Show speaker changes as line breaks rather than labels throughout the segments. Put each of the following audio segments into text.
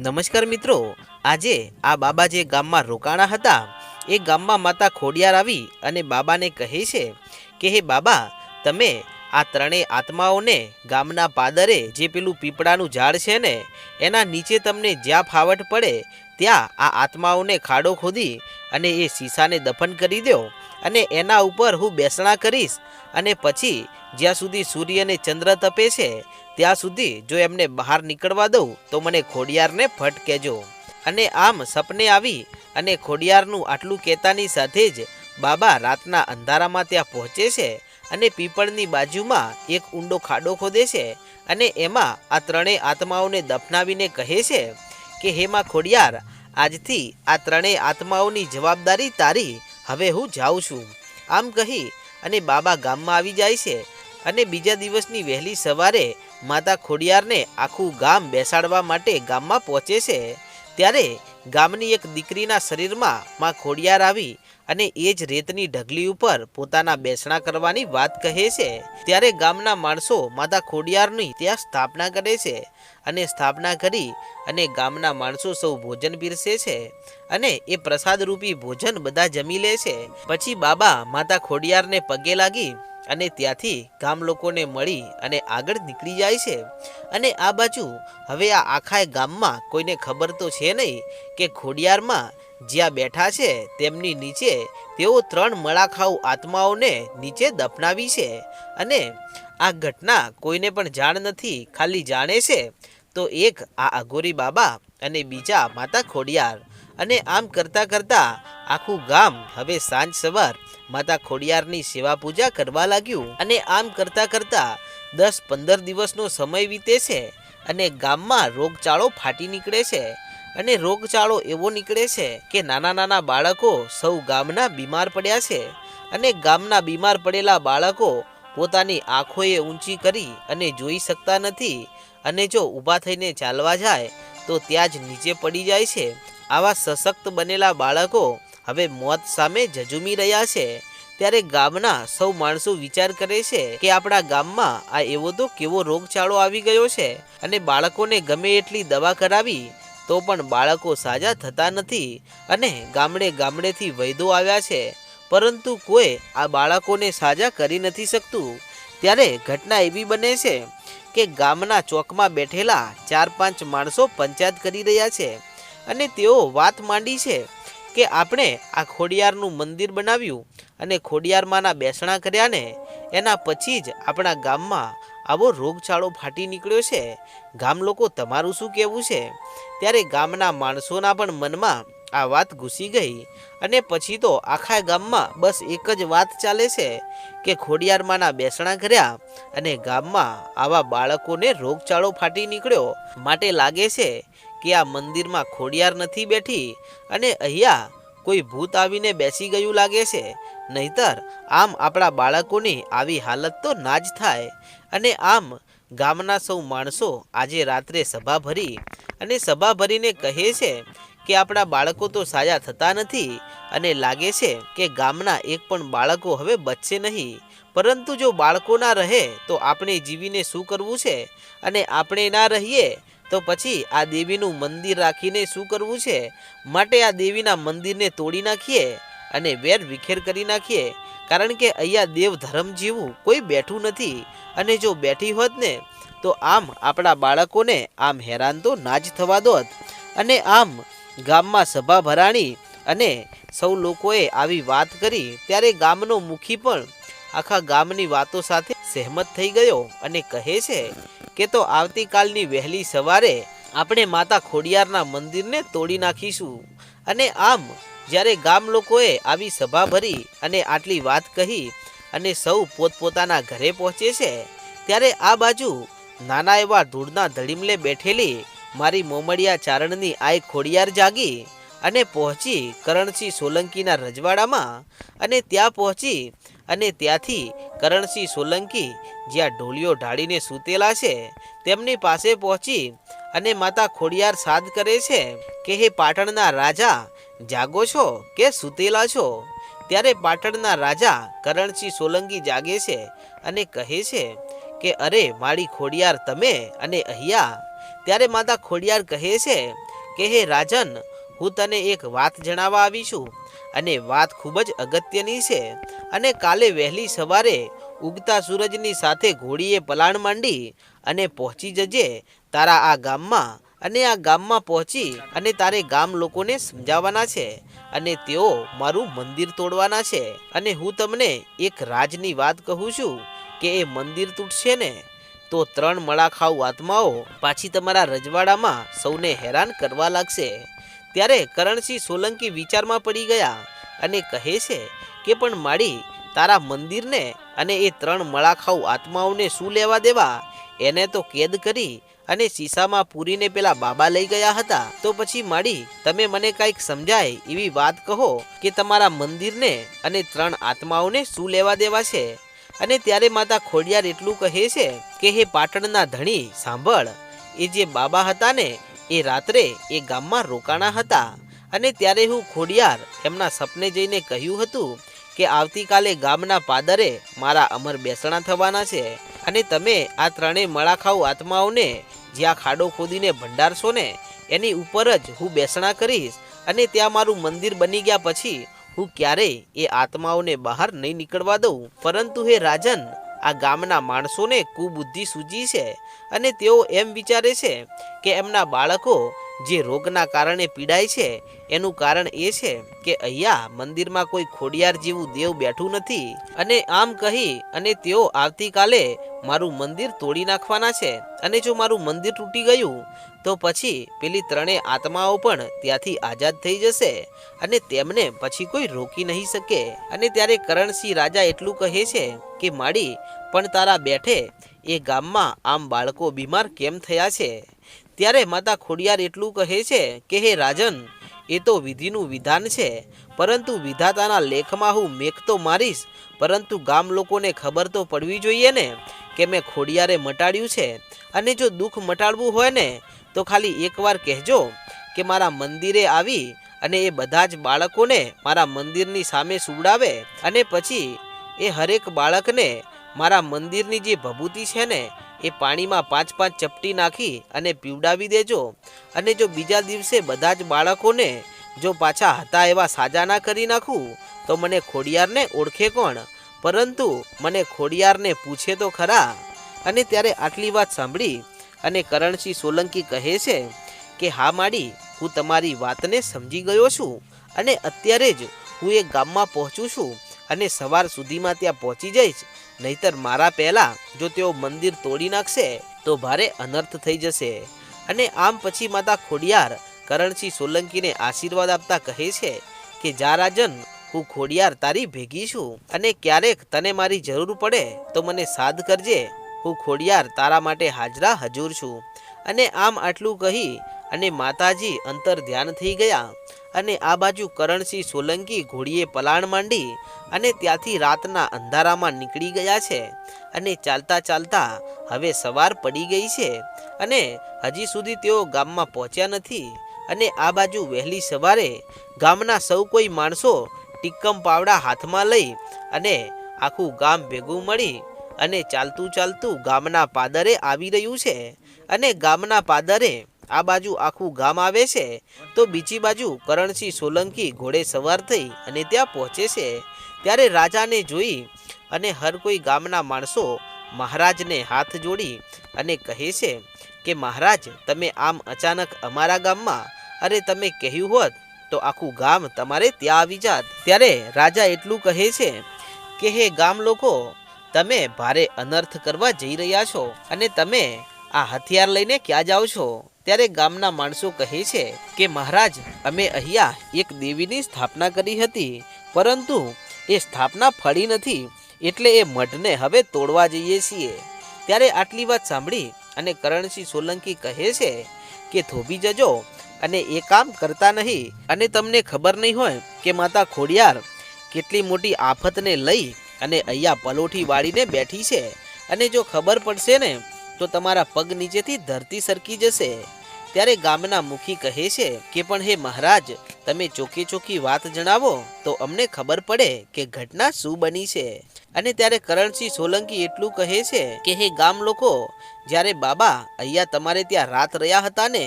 નમસ્કાર મિત્રો. આજે આ બાબા જે ગામમાં રોકાણા હતા, એ ગામમાં માતા ખોડિયાર આવી અને બાબાને કહે છે કે, હે બાબા, તમે આ ત્રણેય આત્માઓને ગામના પાદરે જે પેલું પીપળાનું ઝાડ છે ને, એના નીચે તમને જ્યાં ફાવટ પડે, ત્યાં આ આત્માઓને ખાડો ખોદી અને એ શીશાને દફન કરી દો. અને એના ઉપર હું બેસણા કરીશ. અને પછી જ્યાં સુધી સૂર્ય અને ચંદ્ર તપે છે, ત્યાં સુધી જો એમને બહાર નીકળવા દઉં, તો મને ખોડિયારને ફટ કહેજો અને આમ સપને આવી અને ખોડિયારનું આટલું કહેતાની સાથે જ બાબા રાતના અંધારામાં ત્યાં પહોંચે છે અને પીપળની બાજુમાં એક ઊંડો ખાડો ખોદે છે અને એમાં આ ત્રણેય આત્માઓને દફનાવીને કહે છે કે હેમાં ખોડિયાર, આજથી આ ત્રણેય આત્માઓની જવાબદારી તારી હવે હું જાઉં છું. આમ કહી અને બાબા ગામમાં આવી જાય છે અને બીજા દિવસની વહેલી સવારે માતા ખોડિયારને આખું ગામ બેસાડવા માટે ગામમાં પહોંચે છે. ત્યારે ગામની એક દીકરીના શરીરમાં માં ખોડિયાર આવી અને એ જ રેતની ઢગલી ઉપર પોતાના બેસણા કરવાની વાત કહે છે. ત્યારે ગામના માણસો માતા ખોડિયારની ત્યાં સ્થાપના કરે છે અને સ્થાપના કરી અને ગામના માણસો સૌ ભોજન પીરસે છે અને એ પ્રસાદ રૂપી ભોજન બધા જમી લે છે. પછી બાબા માતા ખોડિયારને પગે લાગી અને ત્યાંથી ગામ લોકોને મળી અને આગળ નીકળી જાય છે. અને આ બાજુ હવે આ આખા ગામમાં કોઈને ખબર તો છે નહીં કે ખોડિયારમાં જ્યાં બેઠા છે, તેમની નીચે તેઓ ત્રણ મળાખાઉ આત્માઓને નીચે દફનાવી છે અને આ ઘટના કોઈને પણ જાણ નથી, ખાલી જાણે છે, તો એક આ અઘોરી બાબા અને બીજા માતા ખોડિયાર અને આમ કરતાં કરતાં આખું ગામ હવે સાંજ સવાર માતા ખોડિયારની સેવા પૂજા કરવા લાગ્યું અને આમ કરતાં કરતાં દસ પંદર દિવસનો સમય વીતે છે અને ગામમાં રોગચાળો ફાટી નીકળે છે. અને રોગચાળો એવો નીકળે છે કે નાના નાના બાળકો સૌ ગામના બીમાર પડ્યા છે અને ગામના બીમાર પડેલા બાળકો પોતાની આંખોએ ઊંચી કરી અને જોઈ શકતા નથી અને જો ઊભા થઈને ચાલવા જાય, તો ત્યાં જ નીચે પડી જાય છે. આવા સશક્ત બનેલા બાળકો હવે મોત સામે જજુમી રહ્યા છે. ત્યારે ગામના સૌ માણસો વિચાર કરે છે કે આપણા ગામમાં આ એવો તો કેવો રોગચાળો આવી ગયો છે અને બાળકોને ગમે એટલી દવા કરાવી તો પણ બાળકો સાજા થતા નથી અને ગામડે ગામડેથી વૈદો આવ્યા છે. પરંતુ કોઈ આ બાળકોને સાજા કરી નથી શકતું. ત્યારે ઘટના એવી બને છે કે ગામના ચોકમાં બેઠેલા ચાર પાંચ માણસો પંચાયત કરી રહ્યા છે અને તેઓ વાત માંડી છે કે આપણે આ ખોડિયારનું મંદિર બનાવ્યું અને ખોડિયારમાંના બેસણા કર્યા ને એના પછી જ આપણા ગામમાં આવો રોગચાળો ફાટી નીકળ્યો છે? ગામ લોકો તમારું શું કહેવું છે? ત્યારે ગામના માણસોના પણ મનમાં આ વાત ઘૂસી ગઈ અને પછી તો આખા ગામમાં બસ એક જ વાત ચાલે છે કે ખોડિયારમાંના બેસણા કર્યા અને ગામમાં આવા બાળકોને રોગચાળો ફાટી નીકળ્યો. માટે લાગે છે કે આ મંદિરમાં ખોડિયાર નથી બેઠી અને અહીંયા કોઈ ભૂત આવીને બેસી ગયું લાગે છે? નહીતર, આમ આપણા બાળકોની આવી હાલત તો ના જ થાય. અને આમ, ગામના સૌ માણસો આજે રાત્રે સભા ભરી અને સભા ભરીને કહે છે કે આપણા બાળકો તો સાજા થતા નથી અને લાગે છે કે ગામના એક પણ બાળકો હવે બચશે નહીં. પરંતુ જો બાળકો ના રહે તો આપણે જીવીને શું કરવું છે? અને આપણે ના રહીએ તો પછી આ દેવીનું મંદિર રાખીને શું કરવું છે? માટે આ દેવીના મંદિરને તોડી નાખીએ અને વેર વિખેર કરી નાખીએ. કારણ કે અહીંયા દેવ ધર્મ જેવું કોઈ બેઠું નથી અને જો બેઠી હોત ને, તો આમ આપણા બાળકોને આમ હેરાન તો ના જ થવા દોત. અને આમ ગામમાં સભા ભરાણી અને સૌ લોકોએ આવી વાત કરી, ત્યારે ગામનો મુખી પણ આખા ગામની વાતો સાથે સહેમત થઈ ગયો અને કહે છે કે તો આવતીકાલની વહેલી સવારે આપણે માતા ખોડિયારના મંદિરને તોડી નાખીશું. અને આમ, જ્યારે ગામ લોકોએ આવી સભા ભરી અને આટલી વાત કહી અને સૌ પોતપોતાના ઘરે પહોંચે છે, ત્યારે આ બાજુ નાના એવા ધૂળના ધડીમલે બેઠેલી મારી મોમડિયા ચારણની આઈ ખોડિયાર જાગી અને પહોંચી કરણસિંહ સોલંકીના રજવાડામાં અને ત્યાં પહોંચી અને ત્યાંથી કરણસિંહ સોલંકી જ્યાં ઢોલિયો ઢાળીને સૂતેલા છે, તેમની પાસે પહોંચી અને માતા ખોડિયાર સાદ કરે છે કે, હે પાટણના રાજા, જાગો છો કે સૂતેલા છો? ત્યારે પાટણના રાજા કરણસિંહ સોલંકી જાગે છે અને કહે છે કે, અરે મારી ખોડિયાર તમે અને અહીંયા. ત્યારે માતા ખોડિયાર કહે છે કે, હે રાજન, હું તને એક વાત જણાવવા આવી છું. અને વાત ખૂબ જ અગત્યની છે. અને કાલે વહેલી સવારે ઉગતા સૂરજની સાથે ઘોડીએ પલાણ માંડી અને પહોંચી જજે તારા આ ગામમાં. અને આ ગામમાં પહોંચી અને તારે ગામ લોકોને સમજાવવાના છે અને તેઓ મારું મંદિર તોડવાના છે. અને હું તમને એક રાજની વાત કહું છું કે એ મંદિર તૂટશે ને, તો ત્રણ મળાખાઉ આત્માઓ પાછી તમારા રજવાડામાં સૌને હેરાન કરવા લાગશે. ત્યારે કરણસિંહ સોલંકી વિચારમાં પડી ગયા અને કહે છે કે, પણ માળી તારા મંદિરને અને એ ત્રણ મળાખાઉ આત્માઓને શું લેવા દેવા? એને તો કેદ કરી અને શીશામાં પૂરીને પેલા બાબા લઈ ગયા હતા. તો પછી માડી, તમે મને કંઈક સમજાય એવી વાત કહો કે તમારા મંદિરને અને ત્રણ આત્માઓને શું લેવા દેવા છે? અને ત્યારે માતા ખોડિયાર એટલું કહે છે કે, હે પાટણના ધણી, સાંભળ. એ જે બાબા હતા ને એ રાત્રે એ ગામમાં રોકાણા હતા અને ત્યારે હું ખોડિયાર એમના સપને જઈને કહ્યું હતું કે આવતીકાલે ગામના પાદરે મારા અમર બેસણા થવાના છે અને તમે આ ત્રણેય મળાખાઉ આત્માઓને જ્યાં ખાડો ખોદીને ભંડારશો ને, એની ઉપર જ હું બેસણા કરીશ અને ત્યાં મારું મંદિર બની ગયા પછી હું ક્યારેય એ આત્માઓને બહાર નહીં નીકળવા દઉં. પરંતુ હે રાજન આ ગામના માણસોને કુબુદ્ધિ સૂજી છે અને તેઓ એમ વિચારે છે કે એમના બાળકો જે રોગના કારણે પીડાય છે, એનું કારણ એ છે કે અહીંયા મંદિરમાં કોઈ ખોડિયાર જેવું દેવ બેઠું નથી. અને આમ કહી અને તેઓ આવતીકાલે મારું મંદિર તોડી નાખવાના છે. અને જો મારું મંદિર તૂટી ગયું, તો પછી પેલી ત્રણેય આત્માઓ પણ ત્યાંથી આઝાદ થઈ જશે અને તેમને પછી કોઈ રોકી નહીં શકે. અને ત્યારે કરણસિંહ રાજા એટલું કહે છે કે, માડી, પણ તારા બેઠે એ ગામમાં આમ બાળકો બીમાર કેમ થયા છે? ત્યારે માતા ખોડિયાર એટલું કહે છે કે, હે રાજન, એ તો વિધિનું વિધાન છે, પરંતુ વિધાતાના લેખમાં હું મેઘ તો મારીશ, પરંતુ ગામ લોકોને ખબર તો પડવી જોઈએ ને કે મેં ખોડિયારે મટાડ્યું છે. અને જો દુઃખ મટાડવું હોય ને, તો ખાલી એકવાર કહેજો કે મારા મંદિરે આવી અને એ બધા જ બાળકોને મારા મંદિરની સામે સુવડાવે અને પછી એ હરેક બાળકને મારા મંદિરની જે ભભૂતિ છે ને એ પાણીમાં પાંચ પાંચ ચપટી નાખી અને પીવડાવી દેજો. અને જો બીજા દિવસે બધા જ બાળકોને જો પાછા હતા એવા સાજા ના કરી નાખું, તો મને ખોડિયારને ઓળખે કોણ? પરંતુ મને ખોડિયારને પૂછે તો ખરા. અને ત્યારે આટલી વાત સાંભળી અને કરણસિંહ સોલંકી કહે છે કે, હા માડી, હું તમારી વાતને સમજી ગયો છું અને અત્યારે જ હું એ ગામમાં પહોંચું છું અને સવાર સુધીમાં ત્યાં પહોંચી જઈશ. નહીતર મારા પહેલાં જો તેઓ મંદિર તોડી નાખશે, તો ભારે અનર્થ થઈ જશે. અને આમ પછી માતા ખોડિયાર કરણસિંહ સોલંકીને આશીર્વાદ આપતા કહે છે કે, જા રાજન, હું ખોડિયાર તારી ભેગી છું અને ક્યારેક તને મારી જરૂર પડે તો મને સાદ કરજે. હું ખોડિયાર તારા માટે હાજરા હજુર છું. અને આમ આટલું કહી અને માતાજી અંતર ધ્યાન થઈ ગયા. અને આ બાજુ કરણસિંહ સોલંકી ઘોડીએ પલાણ માંડી અને ત્યાંથી રાતના અંધારામાં નીકળી ગયા છે અને ચાલતા ચાલતા હવે સવાર પડી ગઈ છે અને હજી સુધી તેઓ ગામમાં પહોંચ્યા નથી અને આ બાજુ વહેલી સવારે ગામના સૌ કોઈ માણસો ટીક્કમ પાવડા હાથમાં લઈ અને આખું ગામ ભેગું મળી અને ચાલતું ચાલતું ગામના પાદરે આવી રહ્યું છે અને ગામના પાદરે આ બાજુ આખું ગામ આવે છે, તો બીજી બાજુ કરણસિંહ સોલંકી ઘોડે સવાર થઈ અને ત્યાં પહોંચે છે. ત્યારે રાજાને જોઈ અને હર કોઈ ગામના માણસો મહારાજને હાથ જોડી અને કહે છે કે, મહારાજ, તમે આમ અચાનક અમારા ગામમાં, અરે તમે કહ્યું હોત તો આખું ગામ તમારે ત્યાં આવી જાત. ત્યારે રાજા એટલું કહે છે કે, હે ગામ લોકો, તમે ભારે અનર્થ કરવા જઈ રહ્યા છો અને તમે આ હથિયાર લઈને ક્યાં જાઓ છો? ત્યારે ગામના માણસો કહે છે કે, મહારાજ, અમે અહીંયા એક દેવીની સ્થાપના કરી હતી, પરંતુ એ સ્થાપના ફળી નથી, એટલે એ મઢને હવે તોડવા જઈએ છીએ. ત્યારે આટલી વાત સાંભળી અને કરણસિંહ સોલંકી કહે છે કે થોભી જજો અને એ કામ કરતા નહીં, અને તમને ખબર નહીં હોય કે માતા ખોડિયાર કેટલી મોટી આફતને લઈ અને અહીંયા પલોઠી વાળીને બેઠી છે, અને જો ખબર પડશે ને તો તમારા પગ નીચેથી ધરતી સરકી જશે. ત્યારે ગામના મુખી કહે છે કે, પણ હે મહારાજ, તમે ચોખી ચોખી વાત જણાવો, તો અમને ખબર પડે કે ઘટના શું બની છે. અને ત્યારે કરણસિંહ સોલંકી એટલું કહે છે કે, હે ગામ લોકો, જ્યારે બાબા અહીંયા તમારે ત્યાં રાત રહ્યા હતા ને,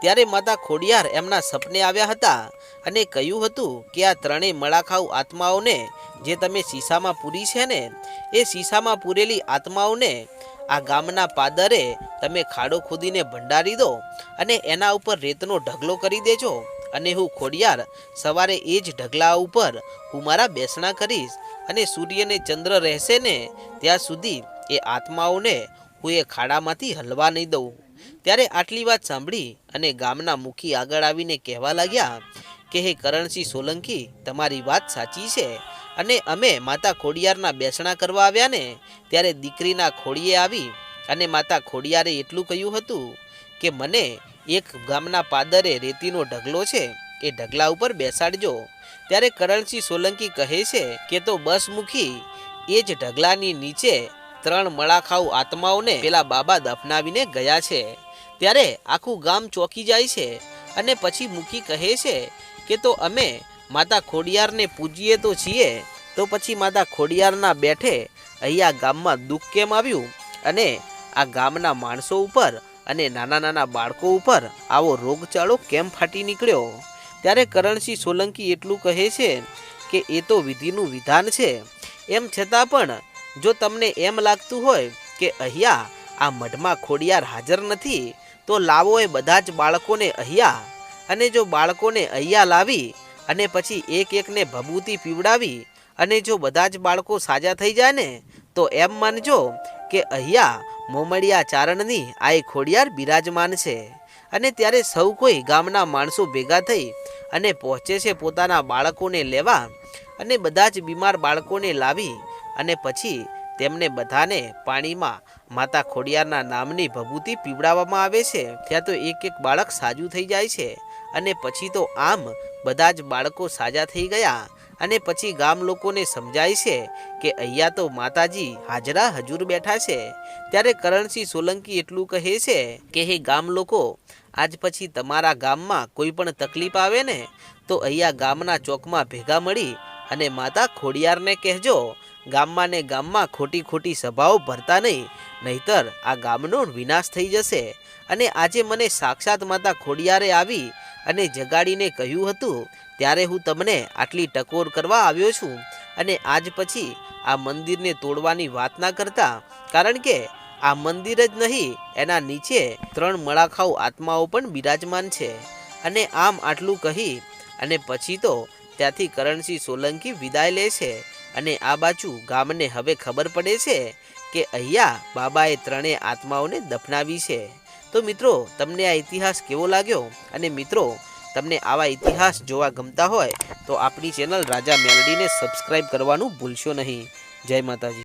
ત્યારે માતા ખોડિયાર એમના સપને આવ્યા હતા અને કહ્યું હતું કે, આ ત્રણેય મળાખાઉ આત્માઓને જે તમે શીશામાં પૂરી છે ને, એ શીશામાં પૂરેલી આત્માઓને આ ગામના પાદરે તમે ખાડો ખોદીને ભંડારી દો અને એના ઉપર રેતનો ઢગલો કરી દેજો. અને હું ખોડિયાર, સવારે એ જ ઢગલા ઉપર હું મારા બેસણા કરીશ અને સૂર્યને ચંદ્ર રહેશે ને ત્યાં સુધી એ આત્માઓને હું એ ખાડામાંથી હલવા નહીં દઉં. ત્યારે આટલી વાત સાંભળી અને ગામના મુખી આગળ આવીને કહેવા લાગ્યા કે, હે કરણસિંહ સોલંકી, તમારી વાત સાચી છે. અને અમે માતા ખોડિયારના બેસણા કરવા આવ્યા ને, ત્યારે દીકરીના ખોડીએ આવી અને માતા ખોડિયારે એટલું કહ્યું હતું કે, મને એક ગામના પાદરે રેતીનો ઢગલો છે, એ ઢગલા ઉપર બેસાડજો. ત્યારે કરણસિંહ સોલંકી કહે છે કે, તો બસ મૂકી એ જ ઢગલાની નીચે ત્રણ મળાખાઉ આત્માઓને પેલા બાબા દફનાવીને ગયા છે. ત્યારે આખું ગામ ચોકી જાય છે અને પછી મુખી કહે છે કે, તો અમે માતા ખોડિયારને પૂજીએ તો છીએ, તો પછી માતા ખોડિયારના બેઠે અહીંયા ગામમાં દુઃખ કેમ આવ્યું? અને આ ગામના માણસો ઉપર અને નાના નાના બાળકો ઉપર આવો રોગચાળો કેમ ફાટી નીકળ્યો? ત્યારે કરણસિંહ સોલંકી એટલું કહે છે કે એ તો વિધિનું વિધાન છે. એમ છતાં પણ જો તમને એમ લાગતું હોય કે અહીંયા આ મઢમાં ખોડિયાર હાજર નથી, તો લાવો એ બધા જ બાળકોને અહીંયા. અને જો બાળકોને અહીંયા લાવી અને પછી એક એકને ભભૂતિ પીવડાવી અને જો બધા જ બાળકો સાજા થઈ જાય ને તો એમ માનજો કે અહીંયા મોમડિયા ચારણની આ ખોડિયાર બિરાજમાન છે. અને ત્યારે સૌ કોઈ ગામના માણસો ભેગા થઈ અને પહોંચે છે પોતાના બાળકોને લેવા અને બધા જ બીમાર બાળકોને લાવી અને પછી તેમને બધાને પાણીમાં માતા ખોડિયારના નામની ભભૂતિ પીવડાવવામાં આવે છે. ત્યાં તો એક એક બાળક સાજું થઈ જાય છે. અને પછી તો આમ બધા જ બાળકો સાજા થઈ ગયા અને પછી ગામ લોકોને સમજાય છે કે અહીંયા તો માતાજી હાજરા હજુર બેઠા છે. ત્યારે કરણસિંહ સોલંકી એટલું કહે છે કે, હે ગામ લોકો, આજ પછી તમારા ગામમાં કોઈ પણ તકલીફ આવે ને, તો અહીંયા ગામના ચોકમાં ભેગા મળી અને માતા ખોડિયારને કહેજો, ગામમાં ને ગામમાં ખોટી ખોટી સભાઓ ભરતા નહીં, નહીતર આ ગામનો વિનાશ થઈ જશે. અને આજે મને સાક્ષાત માતા ખોડિયારે આવી અને જગાડીને કહ્યું હતું, ત્યારે હું તમને આટલી ટકોર કરવા આવ્યો છું અને આજ પછી આ મંદિરને તોડવાની વાત ના કરતા, કારણ કે આ મંદિર જ નહીં, એના નીચે ત્રણ મળાખાઉ આત્માઓ પણ બિરાજમાન છે. અને આમ આટલું કહી, અને પછી તો ત્યાંથી કરણસિંહ સોલંકી વિદાય લે છે અને આ બાજુ ગામને હવે ખબર પડે છે કે અહીંયા બાબાએ ત્રણેય આત્માઓને દફનાવી છે. તો મિત્રો, તમને આ ઇતિહાસ કેવો લાગ્યો? અને મિત્રો, તમને આવા ઇતિહાસ જોવા ગમતા હોય, તો આપણી ચેનલ રાજા મેલડીને સબસ્ક્રાઈબ કરવાનું ભૂલશો નહીં. જય માતાજી.